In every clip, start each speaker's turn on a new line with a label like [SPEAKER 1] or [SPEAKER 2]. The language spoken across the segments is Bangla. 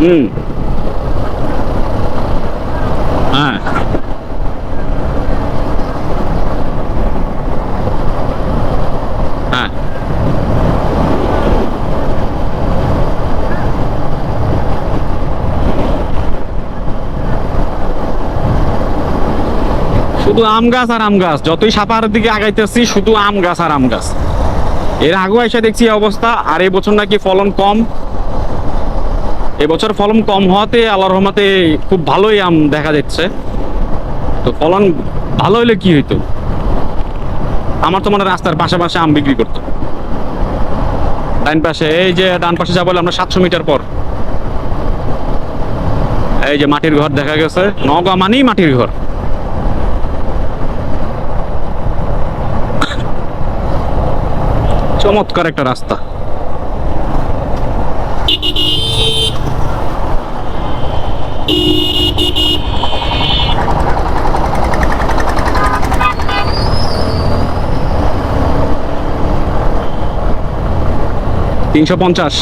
[SPEAKER 1] হুম। হ্যাঁ। হ্যাঁ। শুধু আম গাছ আর আম গাছ, যতই সাপাহারের দিকে আগাইতেছি, শুধু আম গাছ আর আম গাছ। এর আগেও এসে দেখছি অবস্থা, আর এই বছর নাকি ফলন কম। এবছর ফলন কম হওয়াতে আল্লাহ রহমাতে খুব ভালোই আম দেখা যাচ্ছে। তো ফলন ভালো হলে কি হইতো? আমার তো মানে রাস্তার পাশাপাশি আম বিক্রি করতো। ডান পাশে, এই যে ডান পাশে যাব আমরা সাতশো মিটার পর। এই যে মাটির ঘর দেখা গেছে, নগা মানেই মাটির ঘর। চমৎকার একটা রাস্তা। তিনশো পঞ্চাশ।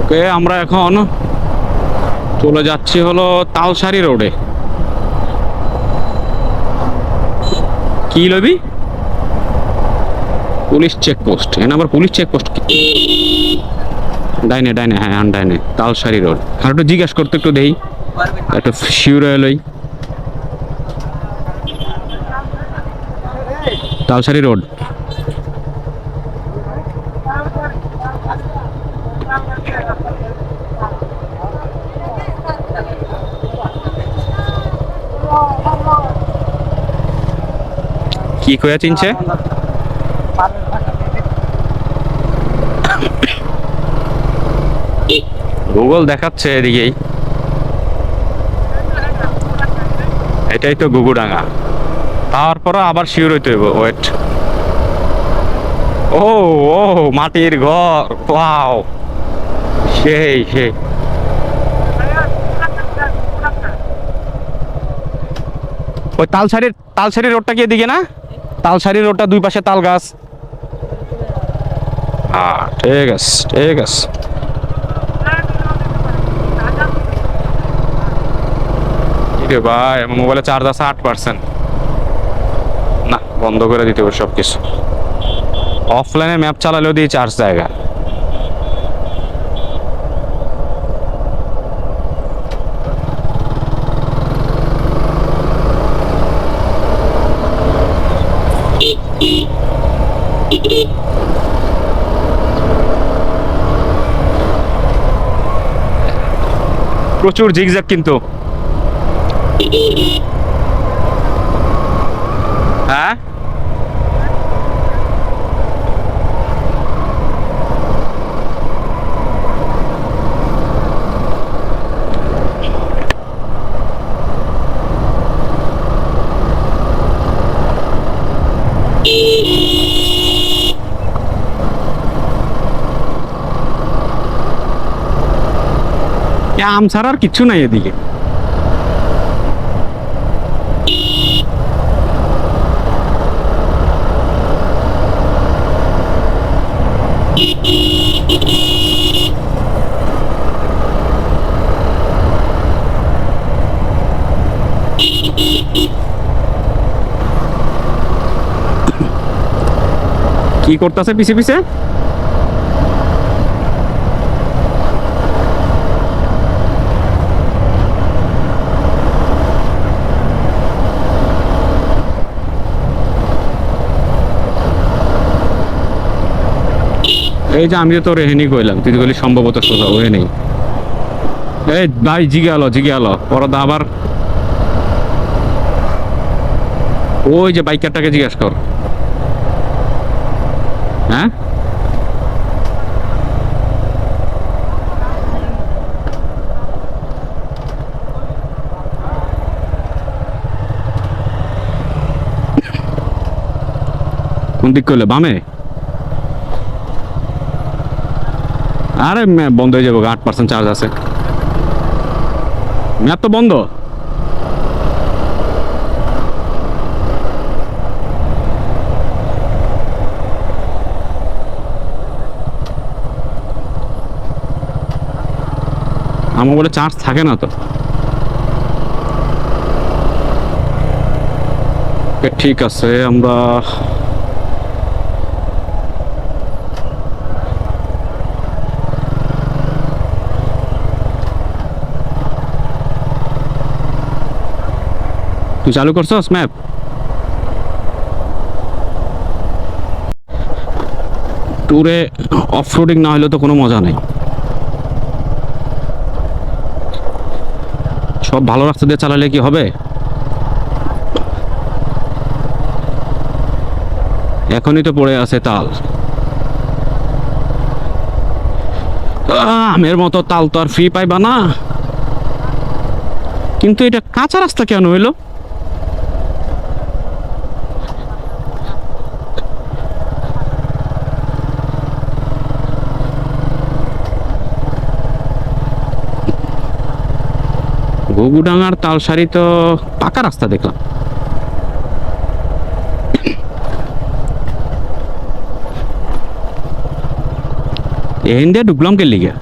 [SPEAKER 1] ওকে, আমরা এখন চলে যাচ্ছি হলো তালসারি রোডে। কি লবি? Police checkpost. এখানে আবার পুলিশ চেকপোস্ট ডাইনে ডাইনে হ্যাঁ হ্যাঁ ডাইনে তালসারি রোড। আর একটু জিজ্ঞাসা করতে একটু দেই। একটু শিউর এলোই তালসারি রোড। কি কয়া চিনছে? গুগল দেখাচ্ছে এদিকেই। এটাই তো গুগুডাঙ্গা। তারপরে আবার শিওর হইতে হইব ওয়েট ও ও, মাটির ঘর ওয়াও সেই সেই। ওই তালসারির তালসারি রোডটা কি এদিকে না? তালসারি রোডটা দুই পাশে তাল গাছ। ঠিক আছে ঠিক আছে। ভাই মোবাইলে চার্জ আছে আট পার্সেন্ট বন্ধ করে দিতে হবে সব কিছু অফলাইনে ম্যাপ চালালেও দিয়ে চার্জ জায়গা প্রচুর জিগজ্যাগ কিন্তু হ্যাঁ এ আম ছাড়া আর কিচ্ছু নাই এদিকে। কি করতেছে পিছে পিছে? এই যে আমি তো রেহেনি কইলাম তুই বলি সম্ভবত সোজা ওয়ে নেই। এই ভাই জিগে আলো জিগে আলো পরদা আবার ওই যে বাইকারটাকে জিজ্ঞাসা কর। হ্যাঁ? কোন দিক করলে বামে? আরে বন্ধ হয়ে যাব আট পার্সেন্ট চার্জ আছে। ম্যাপ তো বন্ধ। আমার বলে চার্জ থাকে না তো। ঠিক আছে, আমরা তুই চালু করছস, ম্যাপ? ট্যুরে অফ রোডিং না হলে তো কোনো মজা নেই। সব ভালো রাস্তা দিয়ে চালালে কি হবে? এখনই তো পড়ে আছে তাল। আমের মতো তাল তো আর ফ্রি পাইবা না। কিন্তু এটা কাঁচা রাস্তা কেন হইল? ঘুঘুডাঙ্গার তালসারি তো পাকা রাস্তা দেখলাম। এখান দিয়ে ঢুকলাম কে লিগে?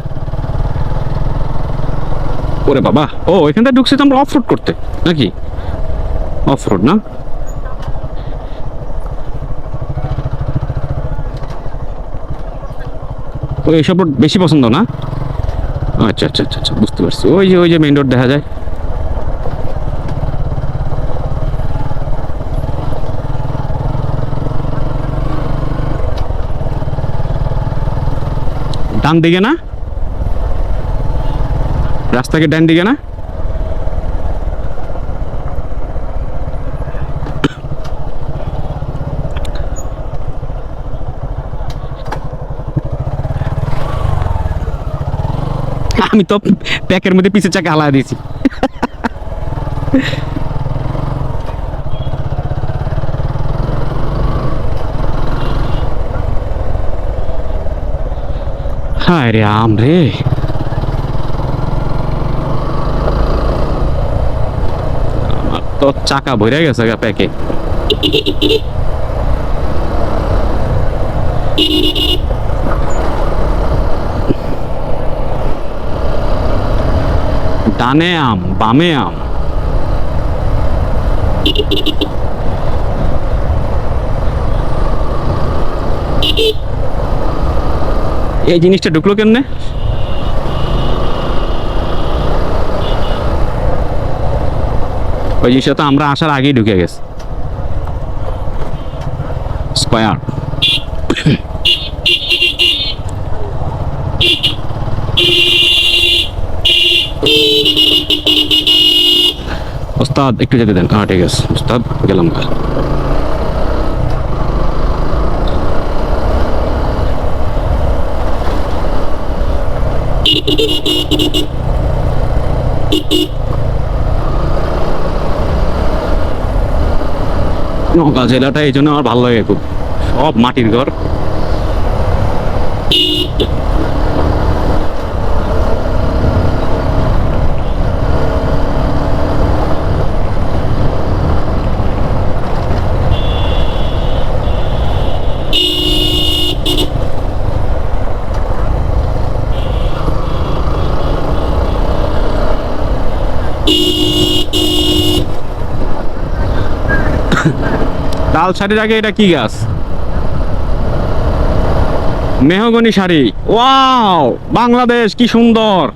[SPEAKER 1] ওরে বাবা, ও, এখান থেকে ঢুকছি তো আমরা অফ রোড করতে, নাকি? অফ রোড না? ও, এইসব রোড বেশি পছন্দ না? আচ্ছা আচ্ছা আচ্ছা আচ্ছা বুঝতে পারছি। ওই যে ওই যে মেইন রোড দেখা যায়। ডান দিকে না? রাস্তাকে ডান দিকে না? আমি তো প্যাকের মধ্যে পিছের চাকা হালা দিয়েছি। হায় রে আম রে? আমার তো চাকা ভরে গেছে গা প্যাকে। ডানে আম, বামে আম। এই জিনিসটা ঢুকলো কেমনে? ওই জিনিসটা তো আমরা আসার আগেই ঢুকে গেছে। স্কোয়ার। ওস্তাদ, একটু যেতে দেন। হ্যাঁ ঠিক আছে। ওস্তাদ, গেলাম। নৌকা জেলাটা এই জন্য আমার ভালো লাগে খুব। সব মাটির ঘর। ডাল শাড়ির আগে এটা কি গাছ? মেহগনি শাড়ি। ওয়াও! বাংলাদেশ, কি সুন্দর!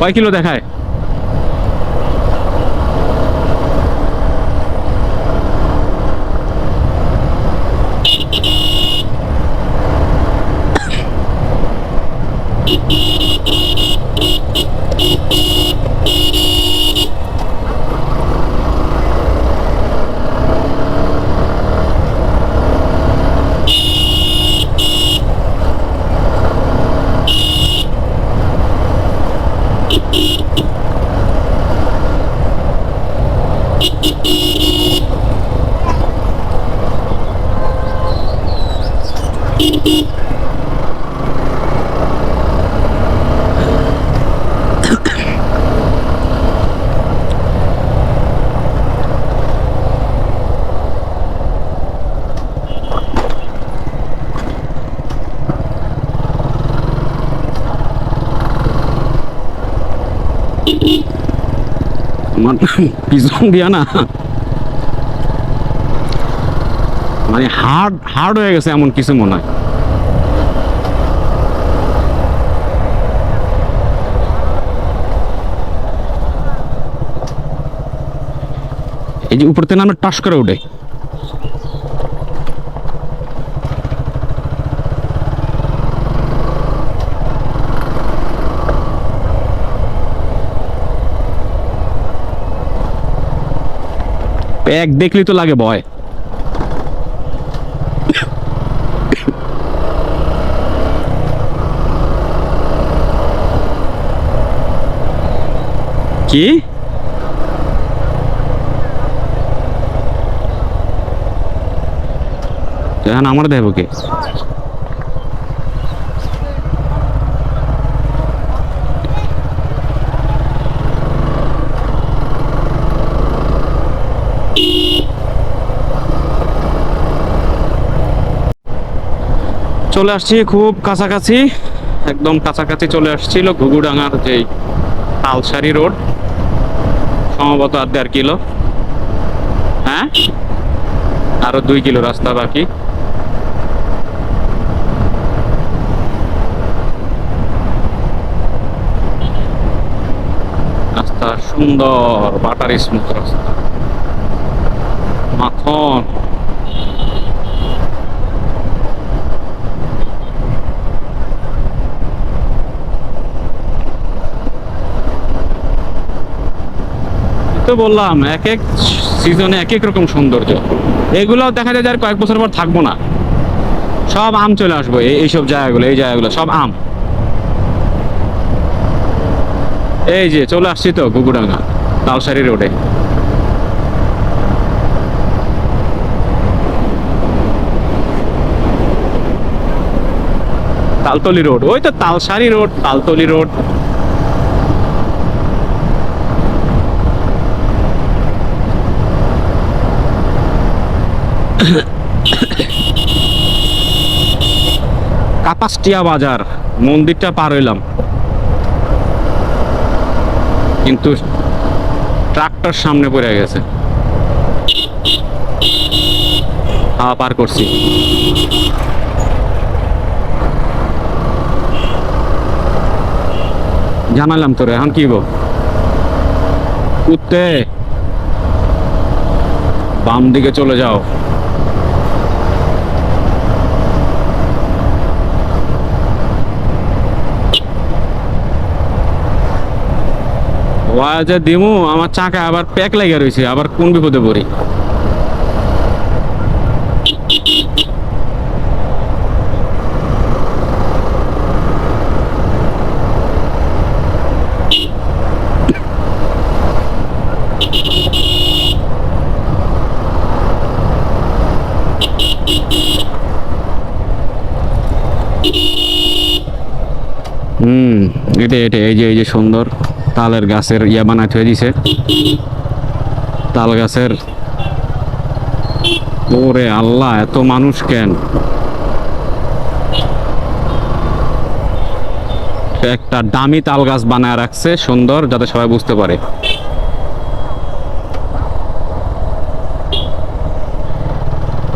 [SPEAKER 1] কয় কিলো দেখায়? আমার পিছন দিয়া না। মানে হার্ড হার্ড হয়ে গেছে এমন কিছু মনে হয়। এই যে উপর থেকে নামে টাস করে উঠে এক দেখলি তো লাগে ভয়। কি? আমার দেবো কে? চলে আসছি, খুব কাছাকাছি, একদম কাছাকাছি চলে আসছিল ঘুঘুডাঙ্গার যে তালসারি রোড, সম্ভবত আর দেড় কিলো। হ্যাঁ? আরও দুই কিলো রাস্তা বাকি। রাস্তা সুন্দর, বাটার স্মুথ রাস্তা। মাখন। তো বললাম, এক এক সিজনে এক এক রকম সৌন্দর্য। এগুলো দেখা যায় যে আর কয়েক বছর পর থাকব না। সব আম চলে আসব, এই এইসব জায়গাগুলো, এই জায়গাগুলো, সব আম। এই যে, চলে আসছি তো গুগুডাঙ্গা তালসারি রোডে। তালতলি রোড, ওই তো তালসারি রোড, তালতলি রোড। কাপাসটিয়া বাজার, মন্দিরটা পার হইলাম। কিন্তু ট্রাক্টর সামনে পড়ে গেছে। হ্যাঁ পার করছি। জানালাম তোরে, এখন কি গো কুত্তে বাম দিকে চলে যাও। ওয়াজে দিমু, আমার চাকা আবার প্যাক লাগিয়ে রয়েছে আবার কোন বিপদে পড়ি? হুম এটা এটা এই যে এই যে সুন্দর। তালের গাছের ইয়া বানায় থয়ে দিছে। তাল গাছের ওরে আল্লাহ, এত মানুষ কেন? একটা দামি তাল গাছ বানায় রাখছে, সুন্দর, যাতে সবাই বুঝতে পারে।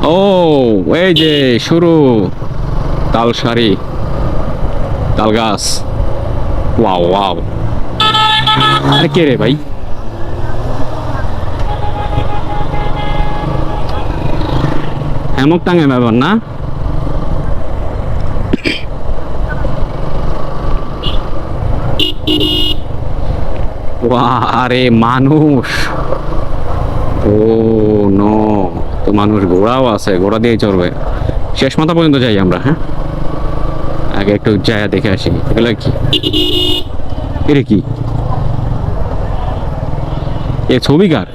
[SPEAKER 1] ও, এই যে, শুরু। তালসারি তাল গাছ। Wow wow. আরে কে রে ভাই? হ্যামক টাঙে ব্যাপার না? আরে মানুষ। ও, নো, তো মানুষ ঘোড়াও আছে, ঘোড়া দিয়ে চড়বে। শেষ মাথা পর্যন্ত যাই আমরা হ্যাঁ? আগে একটু জায়গা দেখে আসি, এগুলো কি? এটা কি? এ ছবিকার?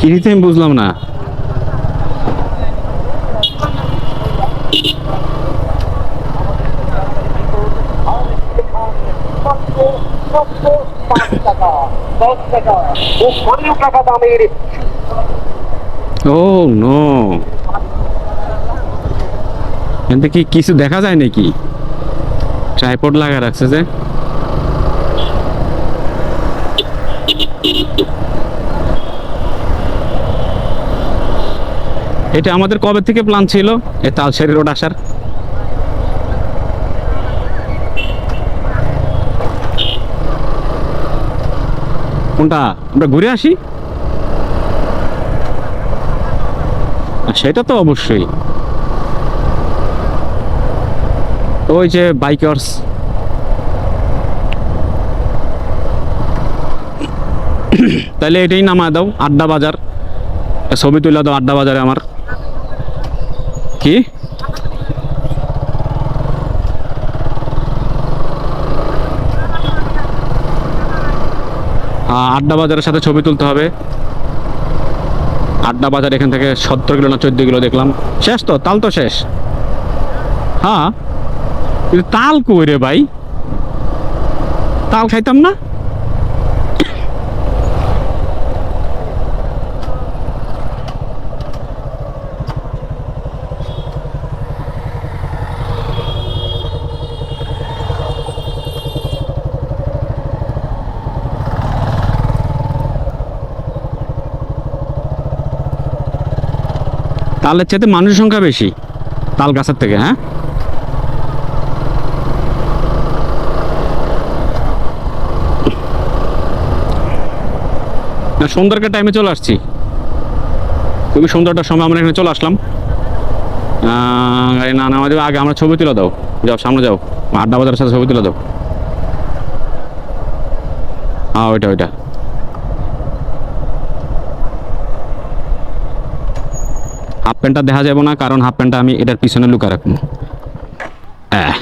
[SPEAKER 1] কিনিতে আমি বুঝলাম না।
[SPEAKER 2] Oh,
[SPEAKER 1] no. এতে কি কিছু দেখা যায় নাকি? ট্রাইপড লাগা রাখছে যে। এটা আমাদের কবে থেকে প্ল্যান ছিল? এই তালসারি রোড আসার। কোনটা? আমরা ঘুরে আসি? সেটা তো অবশ্যই। ওই যে বাইকার্স তাহলে এটাই নামায় দাও, আড্ডা বাজার। ছবি তুলে দাও আড্ডা বাজারে আমার। আ- আড্ডা বাজারের সাথে ছবি তুলতে হবে। আড্ডা বাজার এখান থেকে সতেরো কিলো না চোদ্দ কিলো দেখলাম। শেষ তো? তাল তো শেষ। হ্যাঁ। কিন্তু তাল কই রে ভাই? তাল খাইতাম না? তালের চাইতে মানুষের সংখ্যা বেশি, তাল গাছের থেকে হ্যাঁ? না সন্ধ্যার টাইমে চলে আসছি। খুবই সুন্দরটার সময় আমরা এখানে চলে আসলাম। গাড়ি না নামা আগে আমরা ছবি তুলে দাও। যাও, সামনে যাও। আড্ডা বাজারের সাথে ছবি তুলে দাও। হ্যাঁ ওইটা ওইটা। হাফ প্যান্টটা দেখা যাবে না কারণ হাফ প্যান্টটা আমি এটার পিছনে লুকা রাখব আহ।